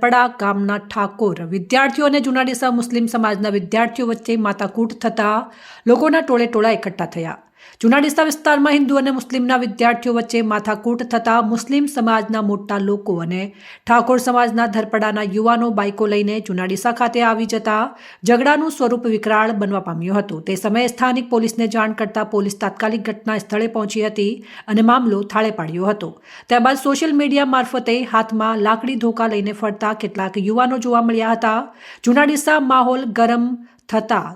ધરપડા ગામના ઠાકોર, વિદ્યાર્થીઓ અને જુનાડીસા મુસ્લિમ સમાજના વિદ્યાર્થીઓ વચ્ચે માથાકૂટ થતા લોકોના ટોળે ટોળા એકઠા થયા. જુનાડીસા વિસ્તારમાં હિન્દુ અને મુસ્લિમના વિદ્યાર્થીઓ વચ્ચે માથાકૂટ થતા મુસ્લિમ સમાજના મોટા લોકો અને ઠાકોર સમાજના ધરપડાના યુવાનો બાઇકો લઈને જુનાડીસા ખાતે આવી જતા ઝઘડાનું સ્વરૂપ વિકરાળ બનવા પામ્યું હતું. તે સમયે સ્થાનિક પોલીસને જાણ કરતા પોલીસ તાત્કાલિક ઘટના સ્થળે પહોંચી હતી અને મામલો થાળે પાડ્યો હતો. ત્યારબાદ સોશિયલ મીડિયા મારફતે હાથમાં લાકડી ધોકા લઈને ફરતા કેટલાક યુવાનો જોવા મળ્યા હતા. જુનાડીસા માહોલ ગરમ થતા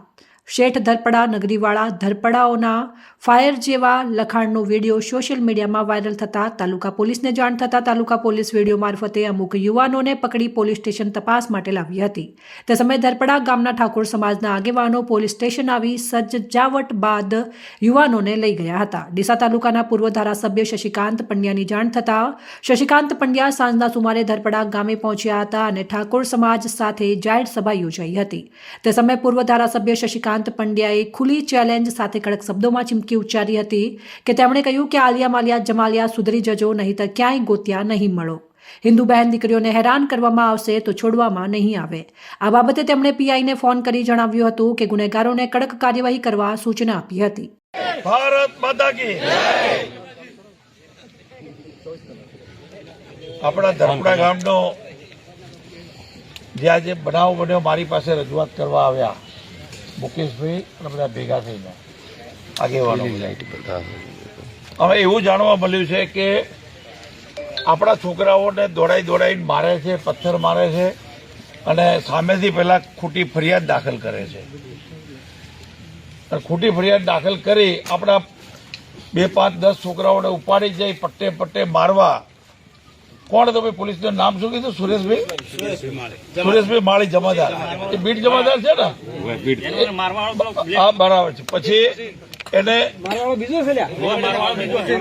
શેઠ ધરપડા, નગરીવાળા ધરપડાઓના ફાયર જેવા લખાણનો વીડિયો સોશિયલ મીડિયામાં વાયરલ થતા તાલુકા પોલીસને જાણ થતાં તાલુકા પોલીસ વીડિયો મારફતે અમુક યુવાનોને પકડી પોલીસ સ્ટેશન તપાસ માટે લાવી હતી. તે સમયે ધરપડા ગામના ઠાકોર સમાજના આગેવાનો પોલીસ સ્ટેશન આવી સજ્જાવટ બાદ યુવાનોને લઈ ગયા હતા. ડીસા તાલુકાના પૂર્વ ધારાસભ્ય શશિકાંત પંડ્યાની જાણ થતાં શશિકાંત પંડ્યા સાંજના સુમારે ધરપડા ગામે પહોંચ્યા હતા અને ઠાકોર સમાજ સાથે જાહેર સભા યોજાઈ હતી. તે સમયે પૂર્વ ધારાસભ્ય શશિકાંત પંડ્યાએ ખુલ્લી ચેલેન્જ સાથે કડક શબ્દોમાં ચીમકી ઉચ્ચારી હતી કે તેમણે કહ્યું કે આલિયા માલિયા જમાલિયા સુધરી જજો નહીં તો ક્યાંય ગોત્યા નહીં મળો. હિન્દુ બહેન દીકરીઓને હેરાન કરવામાં આવશે તો છોડવામાં નહીં આવે. આ બાબતે તેમણે પીઆઈને ફોન કરી જણાવ્યું હતું કે ગુનેગારોને કડક કાર્યવાહી કરવા સૂચના આપી હતી. ભારત માતા કી આપણા ધરપડા ગામનો જે આજે બનાવ બન્યો, મારી પાસે રજૂઆત કરવા આવ્યા. મુકેશભાઈ અને બધા ભેગા થઈને આગેવાનો. હવે એવું જાણવા મળ્યું છે કે આપણા છોકરાઓને દોડાઈ દોડાઈને મારે છે પથ્થર મારે છે અને સામેથી પહેલાં ખોટી ફરિયાદ દાખલ કરે છે. અને ખોટી ફરિયાદ દાખલ કરી આપણા બે પાંચ દસ છોકરાઓને ઉપાડી જઈ પટ્ટે પટ્ટે મારવા કોણ તમે પોલીસનું? નામ શું કીધું? સુરેશભાઈ? સુરેશભાઈ માળી જમાદાર. એ બીટ જમાદાર છે ને? હા બરાબર છે. પછી એને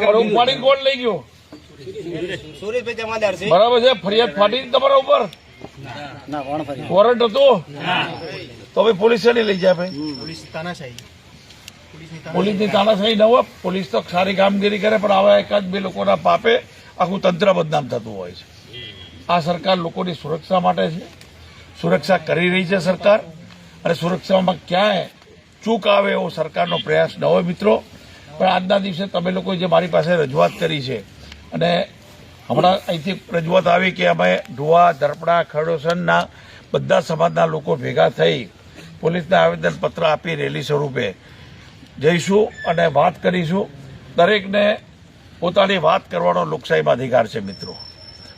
પણ ઉપાડી કોણ લઈ ગયો? બરાબર છે? ફરિયાદ ફાટી તમારા ઉપર? વોરંટ હતું? તો ભાઈ પોલીસ શેની લઈ જાય ભાઈ? પોલીસ પોલીસની તાનાશાહી ન હોય. પોલીસ તો સારી કામગીરી કરે પણ આવા એકાદ બે લોકોના પાપે આખું તંત્ર બદનામ થતું હોય છે. આ સરકાર લોકોની સુરક્ષા માટે છે. સુરક્ષા કરી રહી છે સરકાર. અને સુરક્ષામાં ક્યાંય ચૂક આવે એવો સરકારનો પ્રયાસ ન હોય મિત્રો. પણ આજના દિવસે તમે લોકોએ જે મારી પાસે રજૂઆત કરી છે, અને હમણાં અહીંથી રજૂઆત આવી કે અમે ઢુવા ધરપડા, ખરડોસનના બધા સમાજના લોકો ભેગા થઈ પોલીસને આવેદનપત્ર આપી રેલી સ્વરૂપે જઈશું અને વાત કરીશું. દરેકને પોતાની વાત કરવાનો લોકશાહીમાં અધિકાર છે, મિત્રો.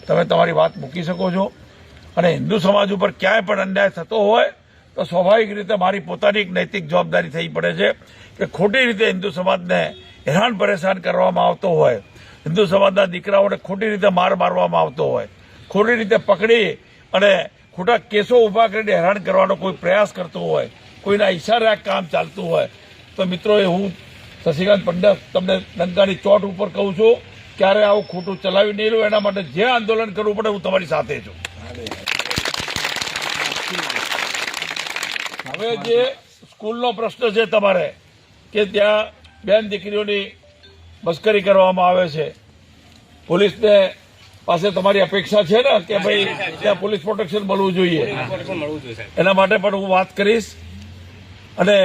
તમે તમારી વાત મૂકી શકો છો. અને હિન્દુ સમાજ ઉપર ક્યાંય પણ અન્યાય થતો હોય, તો સ્વાભાવિક રીતે મારી પોતાની એક નૈતિક જવાબદારી થઈ પડે છે કે ખોટી રીતે હિન્દુ સમાજને હેરાન પરેશાન કરવામાં આવતો હોય. હિન્દુ સમાજના દીકરાઓને ખોટી રીતે માર મારવામાં આવતો હોય. ખોટી રીતે પકડી અને ખોટા કેસો ઊભા કરીને હેરાન કરવાનો કોઈ પ્રયાસ કરતો હોય, કોઈના ઈશારે આ કામ ચાલતું હોય. તો મિત્રો, એ હું શશિકાંત પંડ્યા તમને નંકાની ચોટ ઉપર કહું છું ક્યારે આવું ખોટું ચલાવી નહીં લઉં એના માટે જે આંદોલન કરવું પડે હું તમારી સાથે છું. હવે જે સ્કૂલનો પ્રશ્ન છે તમારે કે ત્યાં બેન દીકરીઓની મસ્કરી કરવામાં આવે છે પોલીસને પાસે તમારી અપેક્ષા છે ને કે ભાઈ ત્યાં પોલીસ પ્રોટેક્શન મળવું જોઈએ? એના માટે પણ હું વાત કરીશ. અને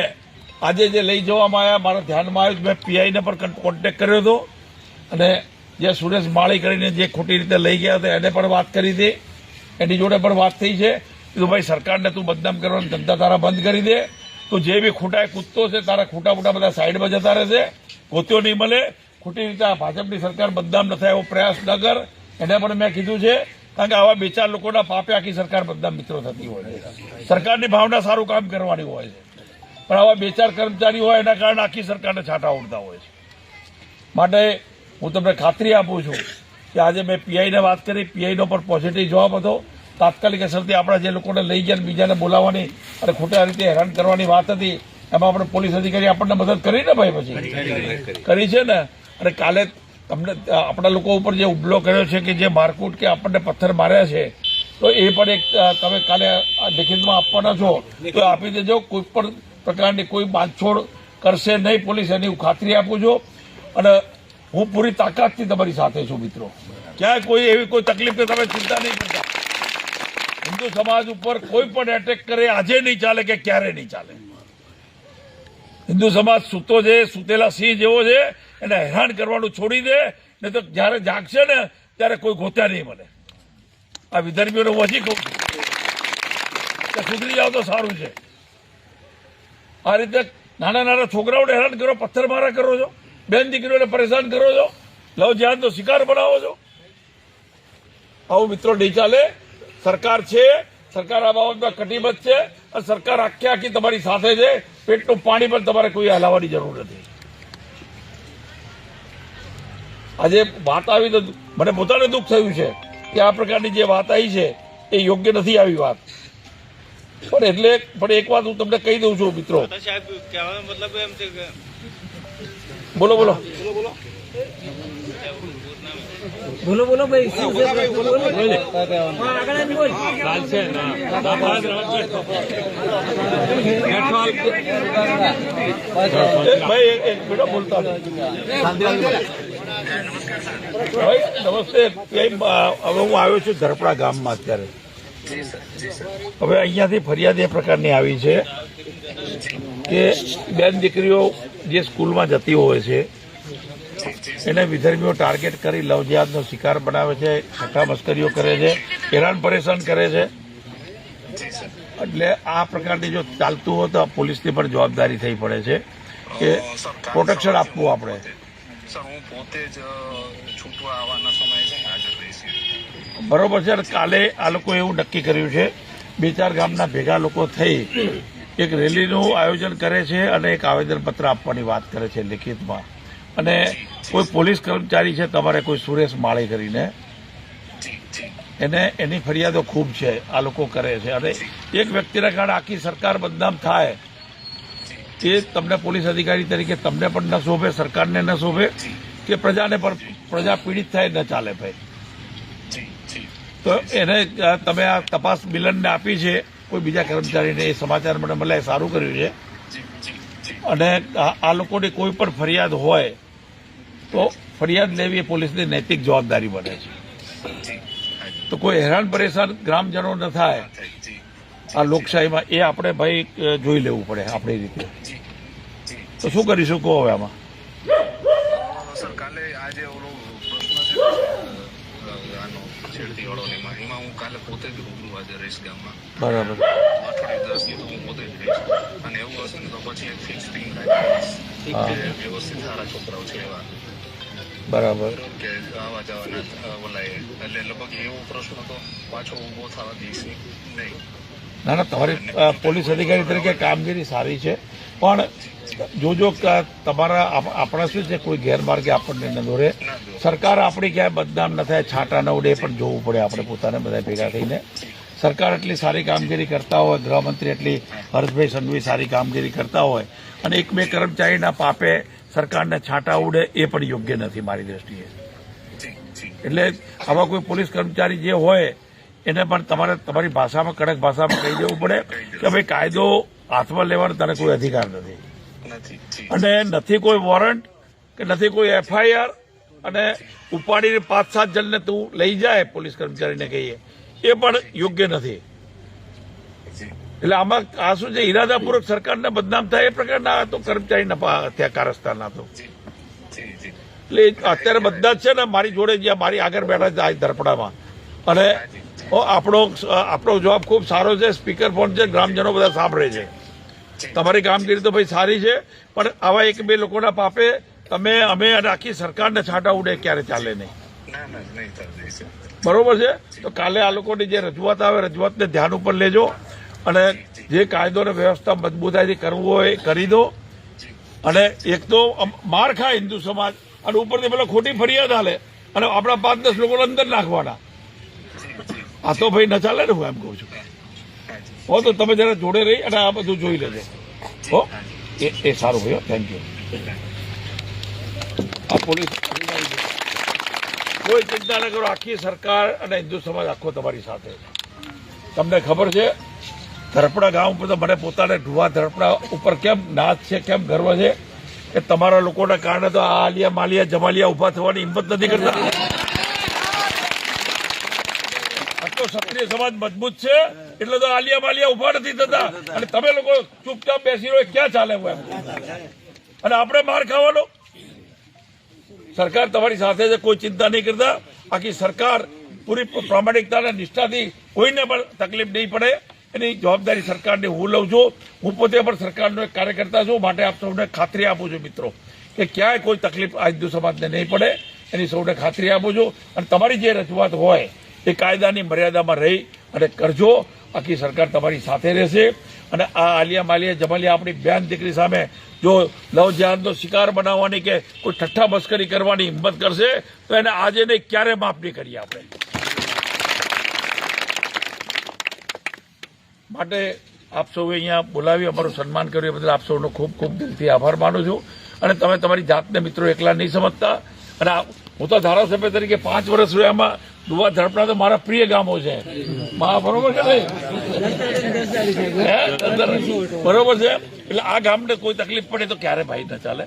આજે જે લઈ જવામાં આવ્યા, મારા ધ્યાનમાં આવ્યું મેં પીઆઈને પણ કોન્ટેક કર્યો હતો. અને જે સુરેશ માળી કરીને જે ખોટી રીતે લઈ ગયા હતા, એને પણ વાત કરી હતી એની જોડે પણ વાત થઈ છે. કીધું, ભાઈ, સરકારને તું બદનામ કરવાનો ધંધા તારા બંધ કરી દે. તો જે બી ખોટા કૂદતો છે, તારા ખોટા મોટા બધા સાઈડમાં જતા રહેશે ગોત્યો નહીં મળે. ખોટી રીતે આ ભાજપની સરકાર બદનામ ન થાય એવો પ્રયાસ ન કર. એને પણ મેં કીધું છે. કારણ કે આવા બે ચાર લોકોના પાપે આખી સરકાર બદનામ મિત્રો થતી હોય સરકારની ભાવના સારું કામ કરવાની હોય છે. પણ આવા બે ચાર કર્મચારી હોય એના કારણે આખી સરકારને છાંટા ઉડતા હોય છે. માટે હું તમને ખાતરી આપું છું કે આજે મેં પીઆઈને વાત કરી પીઆઈનો પણ પોઝિટિવ જવાબ હતો. તાત્કાલિક અસરથી આપણા જે લોકોને લઈ ગયા બીજાને બોલાવવાની અને ખોટા રીતે હેરાન કરવાની વાત હતી એમાં આપણે પોલીસ અધિકારી આપણને મદદ કરી ને ભાઈ પછી? કરી છે ને? અને કાલે તમને આપણા લોકો ઉપર જે હુમલો કર્યો છે કે જે મારકૂટ કે આપણને પથ્થર માર્યા છે તો એ પણ એક તમે કાલે આ લેખિતમાં આપવાના છો તો આપી દેજો. કોઈ પણ પ્રકારની કોઈ બાંધછોડ કરશે નહીં, પોલીસ એની હું ખાતરી આપું છું. અને હું પૂરી તાકાતથી તમારી સાથે છું, મિત્રો. ક્યાંય કોઈ એવી કોઈ તકલીફ કે તમે ચિંતા નહીં કરતા. હિન્દુ સમાજ ઉપર કોઈ પણ એટેક કરે, આજે નહીં ચાલે કે ક્યારે નહીં ચાલે. હિન્દુ સમાજ સૂતો છે, સૂતેલા સિંહ જેવો છે, એને હેરાન કરવાનું છોડી દે ને તો જ્યારે જાગશે ને, ત્યારે કોઈ ગોત્યા નહીં મને આ વિદર્ભીઓને હું હજી કહું છું સુધરી જાવ તો સારું છે. આ રીતે નાના નાના છોકરાઓને હેરાન કરો, પથ્થરમારા કરો છો, બેન દીકરીઓને પરેશાન કરો છો, લવ જેહાદનો શિકાર બનાવો છો. આવું મિત્રો નહીં ચાલે. સરકાર છે, સરકાર આ બાબતમાં કટિબદ્ધ છે, અને સરકાર આખી આખી તમારી સાથે છે. પેટનું પાણી પણ તમારે કોઈ હલાવવાની જરૂર નથી. આજે વાત આવી તો મને પોતાને દુઃખ થયું છે કે આ પ્રકારની જે વાત આવી છે, એ યોગ્ય નથી આવી વાત. પણ એટલે પણ એક વાત હું તમને કહી દઉં છું મિત્રો. તો સાહેબ કહેવાનો મતલબ એમ છે કે બોલો બોલો. બોલો બોલો. ભાઈ. બોલો બોલો હા, આગળ આવીને ભાઈ એક- મિનિટ બોલતા ભાઈ નમસ્તે. હવે હું આવ્યો છું ધરપડા ગામમાં અત્યારે. હવે અહીંયાથી ફરિયાદ એ પ્રકારની આવી છે કે બેન દીકરીઓ જે સ્કૂલમાં જતી હોય છે એને વિધર્મીઓ ટાર્ગેટ કરી લવજિયાતનો શિકાર બનાવે છે છઠ્ઠા મસ્કરીઓ કરે છે હેરાન પરેશાન કરે છે. એટલે આ પ્રકારની જો ચાલતું હોય તો પોલીસની પણ જવાબદારી થઈ પડે છે કે પ્રોટેક્શન આપવું આપણે. સર હું પોતે જ છૂટવા આવવાના સમયે બરોબર છે. કાલે આ લોકો એવું નક્કી કર્યું છે, બે ચાર ગામના ભેગા લોકો થઈ એક રેલીનું આયોજન કરે છે અને એક આવેદનપત્ર આપવાની વાત કરે છે લિખિતમાં. અને કોઈ પોલીસ કર્મચારી છે, તમારે કોઈ સુરેશ માળી કરીને. એને એની ફરિયાદો ખૂબ છે, આ લોકો કરે છે. અને એક વ્યક્તિના કારણે આખી સરકાર બદનામ થાય એ તમને પોલીસ અધિકારી તરીકે તમને પણ ન શોભે, સરકારને ન શોભે કે પ્રજાને પણ, પ્રજા પીડિત થાય, ન ચાલે ભાઈ. તો એને તમે આ તપાસ મિલનને આપી છે કોઈ બીજા કર્મચારીને એ સમાચાર મને મળે એ સારું કર્યું છે. અને આ આ લોકોની કોઈ પણ ફરિયાદ હોય તો ફરિયાદ લેવી એ પોલીસની નૈતિક જવાબદારી બને છે. તો કોઈ હેરાન પરેશાન ગ્રામજનો ન થાય. આ લોકશાહીમાં એ આપણે ભાઈ જોઈ લેવું પડે આપણી રીતે. તો શું કરીશું કહો હવે આમાં સર કાલે આજે ઓલો પ્રશ્ન છે ને, અ, આનો છેડતી વાળો ને એમાં હું કાલે પોતે જ રૂબરૂ હાજર રહીશ ગામમાં. બરાબર. અઠવાડિયે દસ દિવસ હું પોતે જ રહીશ. અને એવું હશે ને તો પછી એક ફિક્સ ટીમ રાખીશ વ્યવસ્થિત સારા છોકરાઓ છે એવા. બરાબર. કે આવા જવાના બોલાય એટલે લગભગ એવો પ્રશ્ન તો પાછો ઊભો થવા દઈશ નહીં. ના ના તમારી પોલીસ અધિકારી તરીકે કામગીરી સારી છે. પણ જોજો તમારા આપણા શું છે કોઈ ગેરમાર્ગે આપણને ન દોરે. સરકાર આપણી ક્યાંય બદનામ ન થાય છાંટા ન ઉડે પણ જોવું પડે આપણે પોતાને બધા ભેગા થઈને. સરકાર એટલી સારી કામગીરી કરતા હોય ગૃહમંત્રી એટલી હર્ષભાઈ સંઘવી સારી કામગીરી કરતા હોય અને એક બે કર્મચારીના પાપે સરકારને છાંટા ઉડે એ પણ યોગ્ય નથી મારી દ્રષ્ટિએ. એટલે આવા કોઈ પોલીસ કર્મચારી જે હોય એને પણ તમારે તમારી ભાષામાં કડક ભાષામાં કહી દેવું પડે કે ભાઈ કાયદો હાથમાં લેવાનો તને કોઈ અધિકાર નથી. અને નથી કોઈ વોરંટ કે નથી કોઈ એફઆઈઆર અને ઉપાડીને પાંચ સાત જણને તું લઈ જાય પોલીસ કર્મચારીને કહીએ એ પણ યોગ્ય નથી. એટલે આમાં આ શું છે ઇરાદાપૂર્વક સરકારને બદનામ થાય એ પ્રકારના તો કર્મચારી ત્યાં કારસ્તાના તો. જી જી એટલે અત્યારે બધા જ છે ને મારી જોડે જ્યાં મારી આગળ બેઠા છે આ ધરપડામાં. અને આપણો આપણો જવાબ ખૂબ સારો છે. સ્પીકર ફોન છે ગ્રામજનો બધા સાંભળે છે. તમારી કામગીરી તો ભાઈ સારી છે પણ આવા એક બે લોકોના પાપે તમે અમે અને આખી સરકારને છાંટા ઉડે ક્યારે ચાલે નહીં. બરોબર છે? તો કાલે આ લોકોની જે રજૂઆત આવે રજૂઆતને ધ્યાન ઉપર લેજો અને જે કાયદો અને વ્યવસ્થા મજબૂતાઈથી કરવું હોય એ કરી દો. અને એક તો માર ખાય હિન્દુ સમાજ અને ઉપરથી પેલા ખોટી ફરિયાદ હાલે અને આપણા પાંચ દસ લોકોને અંદર નાખવાના. આ તો ભાઈ ન ચાલે ને હું એમ કહું છું. હો, તો તમે જરા જોડે રહી અને આ બધું જોઈ લેજો. હો, એ એ સારું ભાઈ થેન્ક યુ આ પોલીસ કોઈ ચિંતા ન કરો, આખી સરકાર અને હિન્દુ સમાજ આખો તમારી સાથે. તમને ખબર છે, ધરપડા ગામ ઉપર તો મને પોતાને ઢુવા ધરપડા ઉપર કેમ નાચ છે, કેમ ગર્વ છે? કે તમારા લોકોના કારણે તો આ આલિયા માલિયા જમાલિયા ઊભા થવાની હિંમત નથી કરતા. આર્ય સમાજ મજબૂત છે. એટલે તો આલિયા માલિયા ઊભા નથી થતા. અને તમે લોકો ચૂપચાપ બેસી રહ્યો ક્યાં ચાલે એમ? અને આપણે માર ખાવાનો? સરકાર તમારી સાથે છે, કોઈ ચિંતા નહીં કરતા. આખી સરકાર પૂરી પ્રામાણિકતા અને નિષ્ઠાથી કોઈને પણ તકલીફ નહીં પડે. એની જવાબદારી સરકારને હું લઉં છું. હું પોતે પણ સરકારનો એક કાર્યકર્તા છું. માટે આપ સૌને ખાતરી આપું છું મિત્રો, કે ક્યાંય કોઈ તકલીફ આ હિન્દુ સમાજને નહીં પડે. એની સૌને ખાતરી આપું છું. અને તમારી જે રજૂઆત હોય એ કાયદાની મર્યાદામાં રહી અને કરજો. આખી સરકાર તમારી સાથે રહેશે. અને આ આલિયા માલિયા જમાલિયા આપણી બેન દીકરી સામે જો લવ જહાદનો શિકાર બનાવવાની કે કોઈ ઠઠ્ઠા મસ્કરી કરવાની હિંમત કરશે, તો એને આજે નહીં, ક્યારે માફ નહીં કરીએ આપણે. માટે આપ સૌએ અહીંયા બોલાવી, અમારું સન્માન કર્યું. એ બદલ આપ સૌનો ખૂબ ખૂબ દિલથી આભાર માનું છું. અને તમે તમારી જાતને મિત્રો એકલા નહીં સમજતા. અને હું તો ધારાસભ્ય તરીકે પાંચ વર્ષ રહ્યામાં દુવા ધડપડા તો મારા પ્રિય ગામો છે. મા બરોબર છે બરોબર. છે? એટલે આ ગામને કોઈ તકલીફ પડે તો ક્યારે ભાઈ ન ચાલે?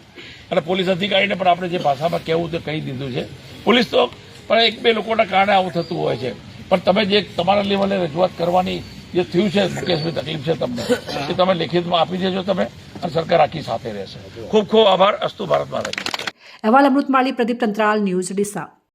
અને પોલીસ અધિકારીને પણ આપણે જે ભાષામાં કહેવું તે કહી દીધું છે. પોલીસ તો પણ એક બે લોકોના કારણે આવું થતું હોય છે. પણ તમે જે તમારા લેવલે રજૂઆત કરવાની જે થયું છે મુકેશભાઈ તકલીફ છે તમને એ તમે લેખિતમાં આપી દેજો તમે અને સરકાર આખી સાથે રહેશે. ખૂબ ખૂબ આભાર. અસ્તુ ભારતમાં રહે અહેવાલ અમૃતમાળી પ્રદીપ તંત્રાલ ન્યૂઝ ડીસા.